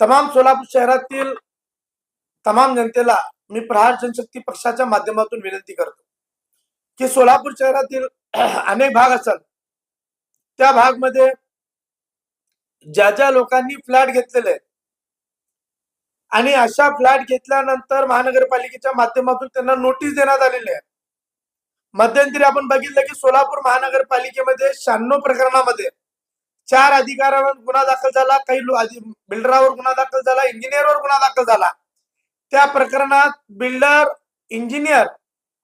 तमाम सोलापूर शहरातील तमाम जनतेला मी प्रहार जनशक्ती पक्षाच्या माध्यमातून विनंती करतो की सोलापूर शहरातील अनेक भाग असतात त्या भागमध्ये ज्या ज्या लोकांनी फ्लॅट घेतलेले आहेत, आणि अशा फ्लॅट घेतल्यानंतर महानगरपालिकेच्या माध्यमातून त्यांना नोटीस देण्यात आलेली आहे. मध्यंतरी आपण बघितलं की सोलापूर महानगरपालिकेमध्ये शहाण्णव प्रकरणामध्ये चार अधिकाऱ्यावर गुन्हा दाखल झाला काही बिल्डरावर गुन्हा दाखल झाला इंजिनियरवर गुन्हा दाखल झाला. त्या प्रकरणात बिल्डर इंजिनियर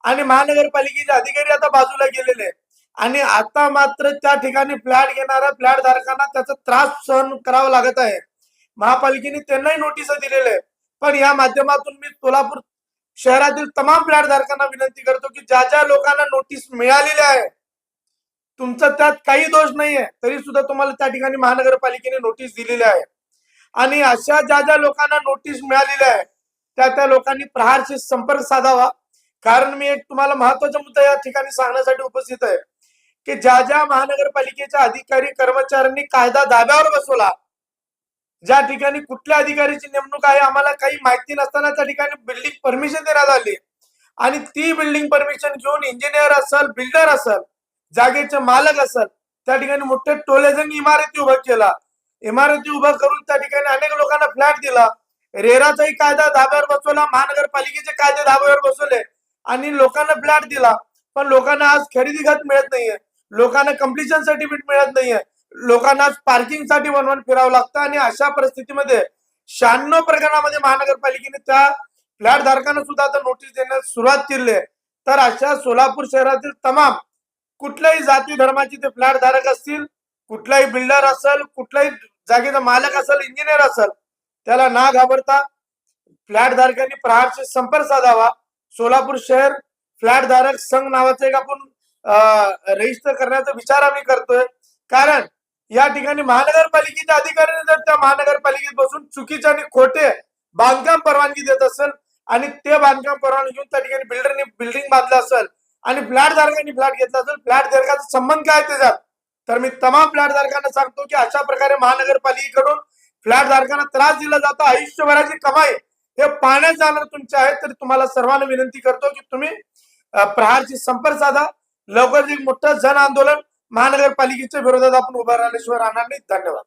आणि महानगरपालिकेचे अधिकारी आता बाजूला गेलेले आणि आता मात्र त्या ठिकाणी फ्लॅट घेणाऱ्या फ्लॅट धारकांना त्याचा त्रास सहन करावा लागत आहे. महापालिकेने त्यांनाही नोटीस दिलेले पण या माध्यमातून मी सोलापूर शहरातील तमाम फ्लॅट धारकांना विनंती करतो की ज्या ज्या लोकांना नोटीस मिळालेली आहे तुमचा त्यात काही दोष नाहीये. तरी सुद्धा तुम्हाला त्या ठिकाणी महानगरपालिकेने नोटीस दिलेली आहे. आणि अशा ज्या ज्या लोकांना नोटीस मिळालेल्या आहे त्या त्या लोकांनी प्रहारशी संपर्क साधावा. कारण मी एक तुम्हाला महत्त्वाचा मुद्दा या ठिकाणी सांगण्यासाठी उपस्थित आहे की ज्या ज्या महानगरपालिकेच्या अधिकारी कर्मचाऱ्यांनी कायदा धाब्यावर बसवला ज्या ठिकाणी कुठल्या अधिकारीची नेमणूक आहे आम्हाला काही माहिती नसताना त्या ठिकाणी बिल्डिंग परमिशन देण्यात आली. आणि ती बिल्डिंग परमिशन घेऊन इंजिनियर असेल बिल्डर असेल जागेचे मालक असेल त्या ठिकाणी मोठे टोलेजन इमारती उभा केला. इमारती उभा करून त्या ठिकाणी अनेक लोकांना फ्लॅट दिला. रेराचाही कायदा धाब्यावर बसवला महानगरपालिकेचे कायदे धाब्यावर बसवले आणि लोकांना फ्लॅट दिला. पण लोकांना आज खरेदी घात मिळत नाहीये. लोकांना कम्प्लिशन सर्टिफिकेट मिळत नाहीये. लोकांना आज पार्किंगसाठी वनवन फिरावं लागतं आणि अशा परिस्थितीमध्ये शहाण्णव प्रकरणामध्ये महानगरपालिकेने त्या फ्लॅट धारकांना सुद्धा आता नोटीस देण्यास सुरुवात केली आहे. तर अशा सोलापूर शहरातील तमाम कुठल्याही जाती धर्माचे ते फ्लॅट धारक असतील कुठलाही बिल्डर असेल कुठलाही जागेचा मालक असेल इंजिनियर असेल त्याला ना घाबरता फ्लॅट धारकांनी प्रहारशी संपर्क साधावा. सोलापूर शहर फ्लॅट धारक संघ नावाचं एक आपण रजिस्टर करण्याचा विचार आम्ही करतोय. कारण या ठिकाणी महानगरपालिकेच्या अधिकाऱ्यांनी जर त्या महानगरपालिकेत बसून चुकीचे आणि खोटे बांधकाम परवानगी देत असेल आणि ते बांधकाम परवानगी घेऊन त्या ठिकाणी बिल्डरने बिल्डिंग बांधलं असेल आणि फ्लॅट धारकांनी फ्लॅट घेतला असेल फ्लॅट धारकाचा संबंध काय त्याच्यात? तर मी तमाम फ्लॅट धारकांना सांगतो की अशा प्रकारे महानगरपालिकेकडून फ्लॅट धारकांना त्रास दिला जातो. आयुष्यभराची कमाई हे पाहण्यात जाणार तुमचे आहे तर तुम्हाला सर्वांना विनंती करतो की तुम्ही अ, प्रहारशी संपर्क साधा. लवकरच एक मोठं जन आंदोलन महानगरपालिकेच्या विरोधात आपण उभं राहिल्याशिवाय राहणार नाही. धन्यवाद.